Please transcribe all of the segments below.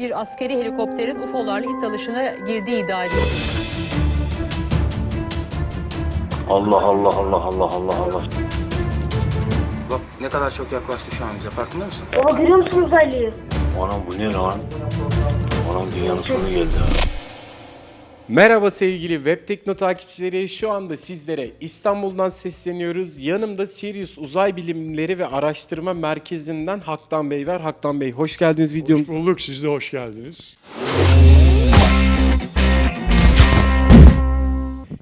Bir askeri helikopterin UFO'larla it alışına girdiği iddia edildi. Allah Allah Allah Allah Allah Allah. Bak ne kadar çok yaklaştı şu an bize farkında mısın? Baba görüyor musun uzaylıyı? Anam bu ne lan? Anam dünyanın sonu geldi ha. Merhaba sevgili Web Tekno takipçileri. Şu anda sizlere İstanbul'dan sesleniyoruz. Yanımda Sirius Uzay Bilimleri ve Araştırma Merkezi'nden Haktan Bey var. Haktan Bey hoş geldiniz videomuza. Hoş bulduk. Siz de hoş geldiniz.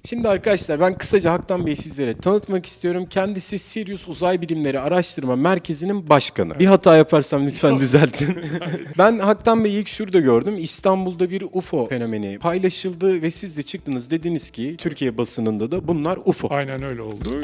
Şimdi arkadaşlar ben kısaca Haktan Bey'i sizlere tanıtmak istiyorum. Kendisi Sirius Uzay Bilimleri Araştırma Merkezi'nin başkanı. Bir hata yaparsam lütfen düzeltin. ben Haktan Bey'i ilk şurada gördüm. İstanbul'da bir UFO fenomeni paylaşıldı ve siz de çıktınız dediniz ki Türkiye basınında da bunlar UFO. Aynen öyle oldu.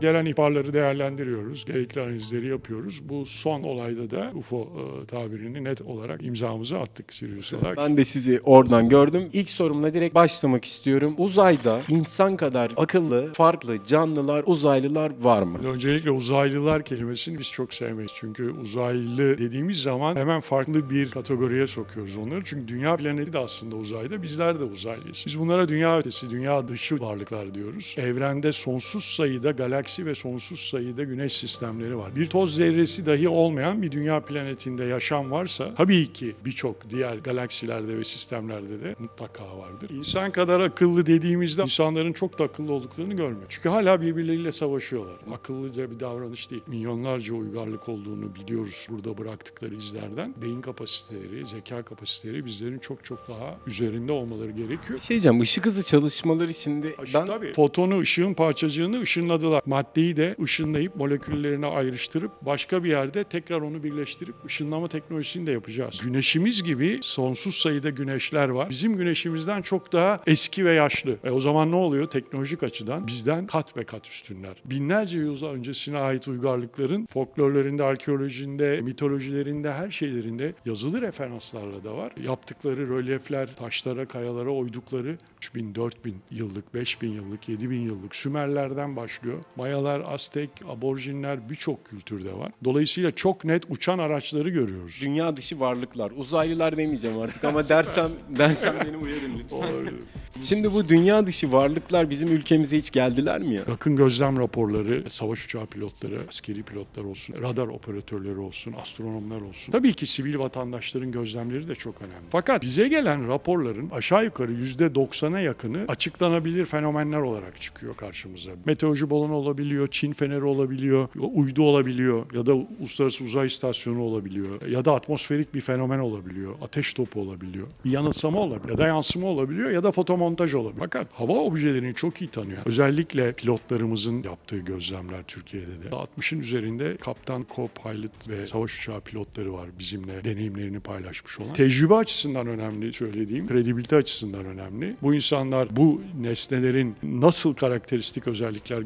Gelen ihbarları değerlendiriyoruz. Gerekli analizleri yapıyoruz. Bu son olayda da UFO e, tabirini net olarak imzamızı attık Sirius olarak. Ben de sizi oradan gördüm. İlk sorumla direkt başlamak istiyorum. Uzayda insan kadar akıllı, farklı canlılar, uzaylılar var mı? Öncelikle uzaylılar kelimesini biz çok sevmeyiz. Çünkü uzaylı dediğimiz zaman hemen farklı bir kategoriye sokuyoruz onları. Çünkü dünya planeti de aslında uzayda, bizler de uzaylıyız. Biz bunlara dünya ötesi, dünya dışı varlıklar diyoruz. Evrende sonsuz sayıda galaksi ve sonsuz sayıda güneş sistemleri var. Bir toz zerresi dahi olmayan bir dünya planetinde yaşam varsa tabii ki birçok diğer galaksilerde ve sistemlerde de mutlaka vardır. İnsan kadar akıllı dediğimizde insanların çok da akıllı olduklarını görmüyor. Çünkü hala birbirleriyle savaşıyorlar. Akıllıca bir davranış değil. Milyonlarca uygarlık olduğunu biliyoruz burada bıraktıkları izlerden. Beyin kapasiteleri, zeka kapasiteleri bizlerin çok çok daha üzerinde olmaları gerekiyor. Şey diyeceğim, ışık hızı çalışmaları şimdi ben Tabii. Fotonu, ışığın parçacığını ışınladılar. Maddeyi de ışınlayıp moleküllerine ayrıştırıp başka bir yerde tekrar onu birleştirip ışınlama teknolojisini de yapacağız. Güneşimiz gibi sonsuz sayıda güneşler var. Bizim güneşimizden çok daha eski ve yaşlı. E o zaman ne oluyor? Teknolojik açıdan bizden kat ve kat üstünler. Binlerce yıl öncesine ait uygarlıkların folklorlarında, arkeolojinde, mitolojilerinde, her şeylerinde yazılı referanslarla da var. Yaptıkları rölyefler, taşlara, kayalara oydukları 3000, 4000 yıllık, 5000 yıllık, 7000 yıllık Sümerlerden başlıyor. Mayalar, Aztek, aborjinler birçok kültürde var. Dolayısıyla çok net uçan araçları görüyoruz. dünya dışı varlıklar, uzaylılar demeyeceğim artık ama dersem dersem beni uyarın lütfen. Şimdi bu dünya dışı varlıklar bizim ülkemize hiç geldiler mi ya? Yakın gözlem raporları, savaş uçağı pilotları, askeri pilotlar olsun, radar operatörleri olsun, astronomlar olsun. Tabii ki sivil vatandaşların gözlemleri de çok önemli. Fakat bize gelen raporların aşağı yukarı %90'a yakını açıklanabilir fenomenler olarak çıkıyor karşımıza. Meteoroloji balonu olabiliyor, Çin feneri olabiliyor, uydu olabiliyor ya da uluslararası uzay istasyonu olabiliyor ya da atmosferik bir fenomen olabiliyor, ateş topu olabiliyor, bir yanılsama olabiliyor ya da yansıma olabiliyor ya da fotomontaj olabiliyor. Fakat hava objelerini çok iyi tanıyor. Özellikle pilotlarımızın yaptığı gözlemler Türkiye'de de. 60'ın üzerinde kaptan, co-pilot ve savaş uçağı pilotları var bizimle deneyimlerini paylaşmış olan. Tecrübe açısından önemli söylediğim, kredibilite açısından önemli. Bu insanlar bu nesnelerin nasıl karakteristik özellikler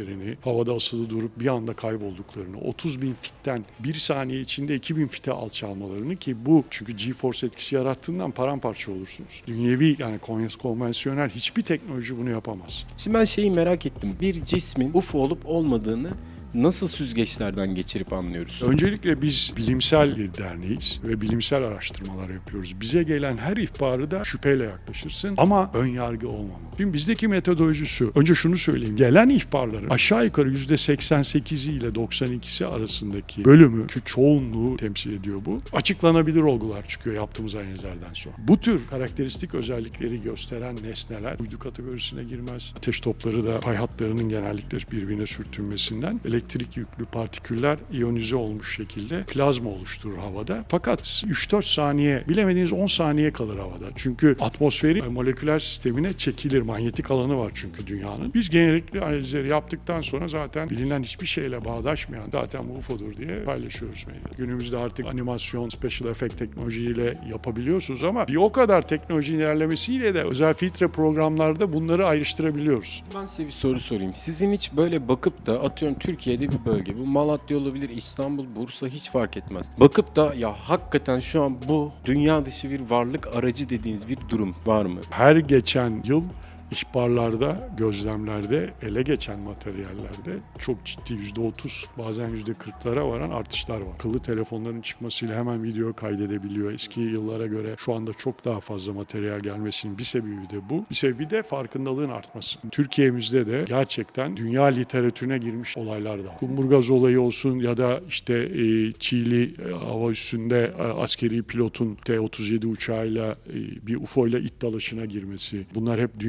gösterdiklerini, havada asılı durup bir anda kaybolduklarını, 30 bin fitten bir saniye içinde 2000 fite alçalmalarını ki bu çünkü G-Force etkisi yarattığından paramparça olursunuz. Dünyevi yani kon- konvansiyonel hiçbir teknoloji bunu yapamaz. Şimdi ben şeyi merak ettim. Bir cismin UFO olup olmadığını nasıl süzgeçlerden geçirip anlıyoruz? Öncelikle biz bilimsel bir derneğiz ve bilimsel araştırmalar yapıyoruz. Bize gelen her ihbarı da şüpheyle yaklaşırsın ama ön yargı olmamalı. Şimdi bizdeki metodoloji şu. Önce şunu söyleyeyim. Gelen ihbarların aşağı yukarı %88'i ile 92'si arasındaki bölümü ki çoğunluğu temsil ediyor bu. Açıklanabilir olgular çıkıyor yaptığımız analizlerden sonra. Bu tür karakteristik özellikleri gösteren nesneler uydu kategorisine girmez. Ateş topları da pay hatlarının genellikle birbirine sürtünmesinden elektrik yüklü partiküller iyonize olmuş şekilde plazma oluşturur havada. Fakat 3-4 saniye bilemediğiniz 10 saniye kalır havada. Çünkü atmosferi moleküler sistemine çekilir manyetik alanı var çünkü dünyanın. Biz genetikli analizleri yaptıktan sonra zaten bilinen hiçbir şeyle bağdaşmayan zaten bu UFO'dur diye paylaşıyoruz medyada. Günümüzde artık animasyon, special effect teknolojiyle yapabiliyorsunuz ama bir o kadar teknoloji ilerlemesiyle de özel filtre programlarda bunları ayrıştırabiliyoruz. Ben size bir soru sorayım. Sizin hiç böyle bakıp da atıyorum Türkiye'de bir bölge. Bu Malatya olabilir, İstanbul, Bursa hiç fark etmez. Bakıp da ya hakikaten şu an bu dünya dışı bir varlık aracı dediğiniz bir durum var mı? Her geçen yıl ihbarlarda, gözlemlerde, ele geçen materyallerde çok ciddi %30 bazen %40'lara varan artışlar var. Akıllı telefonların çıkmasıyla hemen video kaydedebiliyor. Eski yıllara göre şu anda çok daha fazla materyal gelmesinin bir sebebi de bu. Bir sebebi de farkındalığın artması. Türkiye'mizde de gerçekten dünya literatürüne girmiş olaylar da var. Kumburgaz olayı olsun ya da işte e, Çiğli e, hava üstünde e, askeri pilotun T-37 uçağıyla e, bir UFO ile it dalışına girmesi. Bunlar hep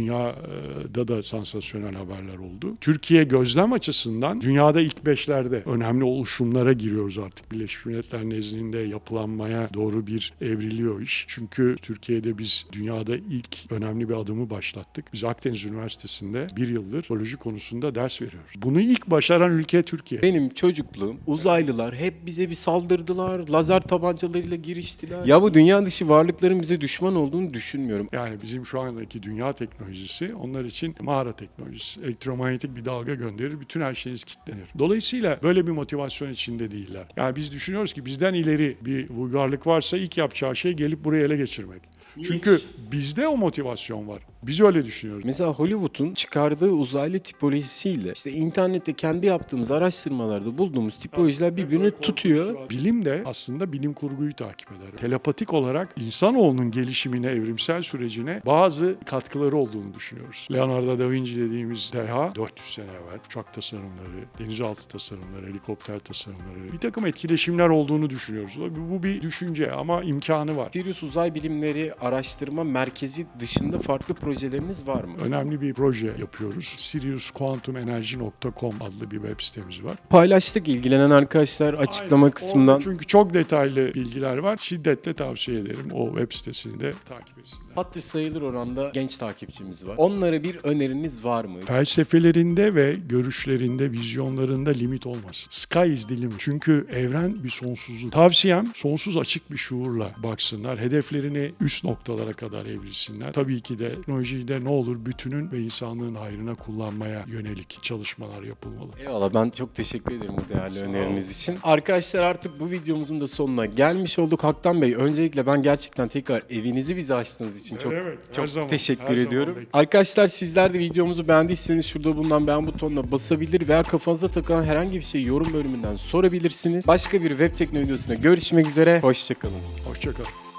dünyada da sansasyonel haberler oldu. Türkiye gözlem açısından dünyada ilk beşlerde önemli oluşumlara giriyoruz artık. Birleşmiş Milletler nezdinde yapılanmaya doğru bir evriliyor iş. Çünkü Türkiye'de biz dünyada ilk önemli bir adımı başlattık. Biz Akdeniz Üniversitesi'nde bir yıldır biyoloji konusunda ders veriyoruz. Bunu ilk başaran ülke Türkiye. Benim çocukluğum uzaylılar hep bize bir saldırdılar, lazer tabancalarıyla giriştiler. Ya bu dünya dışı varlıkların bize düşman olduğunu düşünmüyorum. Yani bizim şu andaki dünya teknolojisi onlar için mağara teknolojisi. Elektromanyetik bir dalga gönderir, bütün her şeyiniz kilitlenir. Dolayısıyla böyle bir motivasyon içinde değiller. Yani biz düşünüyoruz ki bizden ileri bir uygarlık varsa ilk yapacağı şey gelip burayı ele geçirmek. Çünkü bizde o motivasyon var. Biz öyle düşünüyoruz. Mesela Hollywood'un çıkardığı uzaylı tipolojisiyle işte internette kendi yaptığımız araştırmalarda bulduğumuz tipolojiler birbirini tutuyor. Bilim de aslında bilim kurguyu takip eder. Telepatik olarak insanoğlunun gelişimine, evrimsel sürecine bazı katkıları olduğunu düşünüyoruz. Leonardo da Vinci dediğimiz deha 400 sene evvel uçak tasarımları, denizaltı tasarımları, helikopter tasarımları, bir takım etkileşimler olduğunu düşünüyoruz. Bu bu bir düşünce ama imkanı var. Sirius Uzay Bilimleri Araştırma Merkezi dışında farklı projeleriniz var mı? Önemli bir proje yapıyoruz. SiriusQuantumEnergy.com adlı bir web sitemiz var. Paylaştık ilgilenen arkadaşlar açıklama Aynen. kısmından. Orada çünkü çok detaylı bilgiler var. Şiddetle tavsiye ederim. O web sitesini de takip etsinler. Hatır sayılır oranda genç takipçimiz var. Onlara bir öneriniz var mı? Felsefelerinde ve görüşlerinde, vizyonlarında limit olmaz. Sky is the limit. Çünkü evren bir sonsuzluk. Tavsiyem sonsuz açık bir şuurla baksınlar. Hedeflerini üst noktalara kadar evrilsinler. Tabii ki de teknolojiyi de ne olur bütünün ve insanlığın hayrına kullanmaya yönelik çalışmalar yapılmalı. Eyvallah ben çok teşekkür ederim bu değerli öneriniz için. Arkadaşlar artık bu videomuzun da sonuna gelmiş olduk. Haktan Bey öncelikle ben gerçekten tekrar evinizi bize açtığınız için çok Evet, çok zaman, teşekkür zaman ediyorum. Arkadaşlar sizler de videomuzu beğendiyseniz şurada bulunan beğen butonuna basabilir veya kafanıza takılan herhangi bir şey yorum bölümünden sorabilirsiniz. Başka bir web teknoloji videosunda görüşmek üzere. Hoşçakalın. Hoşçakalın.